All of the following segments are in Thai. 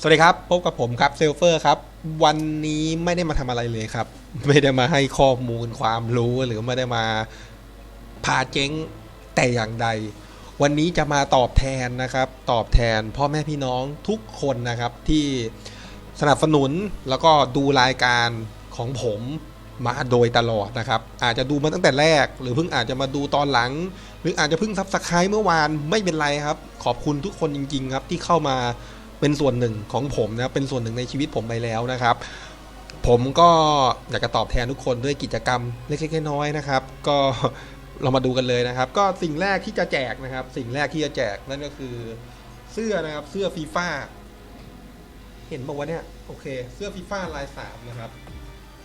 สวัสดีครับ พบกับผมครับเซลเฟอร์ครับ วันนี้ไม่ได้มาทำอะไรเลยครับ ไม่ได้มาให้ข้อมูลความรู้หรือไม่ได้มาพาเจ๊งแต่อย่างใด วันนี้จะมาตอบแทนนะครับ ตอบแทนพ่อแม่พี่น้องทุกคนนะครับที่สนับสนุนแล้วก็ดูรายการของผมมาโดยตลอดนะครับ อาจจะดูมาตั้งแต่แรก หรือเพิ่งอาจจะมาดูตอนหลัง หรืออาจจะเพิ่งซับสไครต์เมื่อวานไม่เป็นไรครับ ขอบคุณทุกคนจริง ๆ ครับที่เข้ามา เป็นส่วนหนึ่งของผมนะครับเป็นส่วนหนึ่งในชีวิตผมไปแล้วนะครับ ผมก็อยากจะตอบแทนทุกคนด้วยกิจกรรมเล็กๆน้อยๆนะครับ ก็เรามาดูกันเลยนะครับ ก็สิ่งแรกที่จะแจกนะครับ สิ่งแรกที่จะแจกนั่นก็คือ เสื้อนะครับเสื้อฟีฟ่าเห็นบอกว่าเนี่ยโอเค เสื้อฟีฟ่าลายสามนะครับ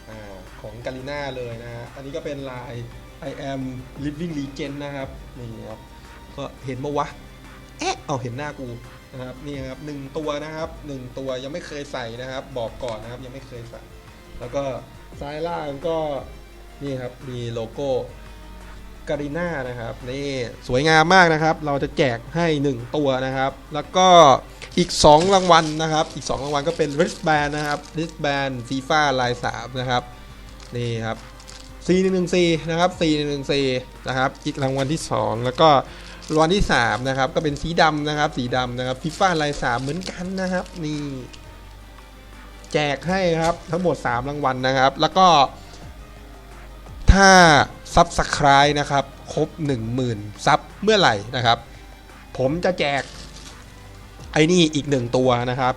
อาของกาลิน่าเลยนะฮะอันนี้ก็เป็นลาย I am living legend นะครับนี่ครับก็เห็นมาวะเอ๊ะเอาเห็นหน้ากูนะครับนี่ครับหนึ่งตัวนะครับหนึ่งตัวยังไม่เคยใส่นะครับ บอกก่อนนะครับยังไม่เคยใส่ แล้วก็ซ้ายล่างก็นี่ครับมีโลโก้การีน่านะครับนี่สวยงามมากนะครับ เราจะแจกให้ 1 ตัวนะครับ แล้วก็อีก 2 รางวัลนะครับ อีก 2 รางวัลก็เป็น wristband นะครับ wristband FIFA ลาย3นะครับนี่ครับ C114 นะครับ C114 นะครับอีกรางวัลที่ 2 แล้วก็ รางวัลที่3นะครับก็เป็นสีดำนะครับ สีดำนะครับ FIFA ลาย3เหมือนกันนะครับนี่แจกให้ครับทั้งหมด 3 รางวัลนะครับ แล้วก็ถ้าซับสไคร b e นะครับครบ 10,000 ซับเมื่อไหร่นะครับ ผมจะแจกไอ้นี่อีก 1 ตัวนะครับ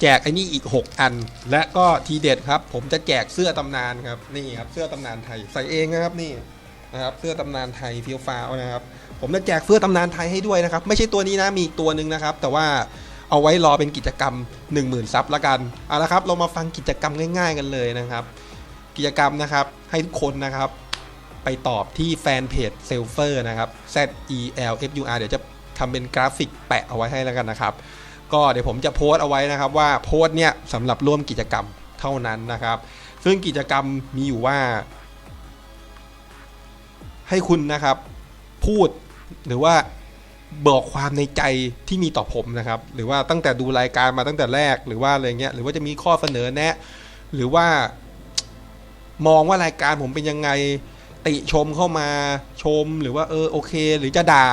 แจกไอ้นี่อีก 6 อัน และก็ทีเด็ดครับ ผมจะแจกเสื้อตำนานครับนี่ครับเสื้อตำนานไทยใส่เองนะครับนี่ นะครับเสื้อตำนานไทยเฟียวฟ้าวนะครับ ผมจะแจกเสื้อตำนานไทยให้ด้วยนะครับ ไม่ใช่ตัวนี้นะมีอีกตัวหนึ่งนะครับ แต่ว่าเอาไว้รอเป็นกิจกรรม 10,000ซับละกันเอาละครับ เรามาฟังกิจกรรมง่าย ๆ กันเลยนะครับ กิจกรรมนะครับให้ทุกคนนะครับ ไปตอบที่แฟนเพจเซลเฟอร์นะครับ Z E L F U R เดี๋ยวจะทำเป็นกราฟิกแปะเอาไว้ให้แล้วกันนะครับ ก็เดี๋ยวผมจะโพสต์เอาไว้นะครับ ว่าโพสต์เนี่ยสำหรับร่วมกิจกรรมเท่านั้นนะครับ ซึ่งกิจกรรมมีอยู่ว่า ให้คุณนะครับ พูดหรือว่าบอกความในใจที่มีต่อผมนะครับ หรือว่าตั้งแต่ดูรายการมาตั้งแต่แรกหรือว่าอะไรเงี้ย หรือว่าจะมีข้อเสนอแนะ หรือว่ามองว่ารายการผมเป็นยังไงติชมเข้ามาชมหรือว่าเออโอเค หรือจะด่า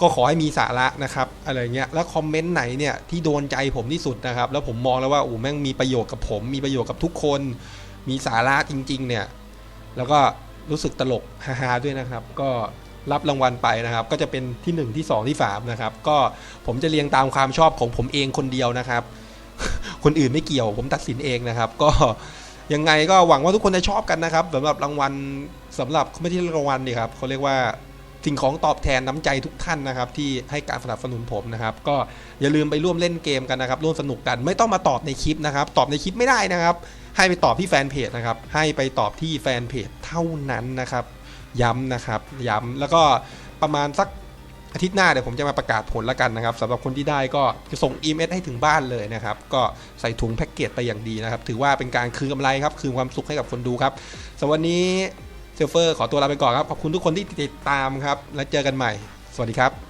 ก็ขอให้มีสาระนะครับอะไรเงี้ยแล้วคอมเมนต์ไหนเนี่ยที่โดนใจผมที่สุดนะครับ แล้วผมมองแล้วว่าโอ้แม่งมีประโยชน์กับผม มีประโยชน์กับทุกคน มีสาระจริง ๆ เนี่ย แล้วก็ รู้สึกตลกฮาๆด้วยนะครับ ก็รับรางวัลไปนะครับ ก็จะเป็นที่ 1 ที่ 2 ที่ 3 นะครับ ก็ผมจะเรียงตามความชอบของผมเองคนเดียวนะครับ คนอื่นไม่เกี่ยวผมตัดสินเองนะครับ ก็ยังไงก็หวังว่าทุกคนจะชอบกันนะครับสำหรับรางวัลสำหรับไม่ใช่รางวัลดีครับเขาเรียกว่า สิ่งของตอบแทนน้ำใจทุกท่านนะครับ ที่ให้การสนับสนุนผมนะครับ ก็อย่าลืมไปร่วมเล่นเกมกันนะครับ ร่วมสนุกกันไม่ต้องมาตอบในคลิปนะครับ ตอบในคลิปไม่ได้นะครับ ให้ไปตอบที่แฟนเพจนะครับ ให้ไปตอบที่แฟนเพจเท่านั้นนะครับ ย้ำนะครับ ย้ำแล้วก็ประมาณสักอาทิตย์หน้าเดี๋ยวผมจะมาประกาศผลแล้วกันนะครับสำหรับคนที่ได้ก็จะส่งอีเมลให้ถึงบ้านเลยนะครับ ก็ใส่ถุงแพ็กเกจไปอย่างดีนะครับ ถือว่าเป็นการคืนกำไรครับ คืนความสุขให้กับคนดูครับสำหรับวันนี้ เซลเฟอร์ขอตัวลาไปก่อนครับ ขอบคุณทุกคนที่ติดตามครับ แล้วเจอกันใหม่ สวัสดีครับ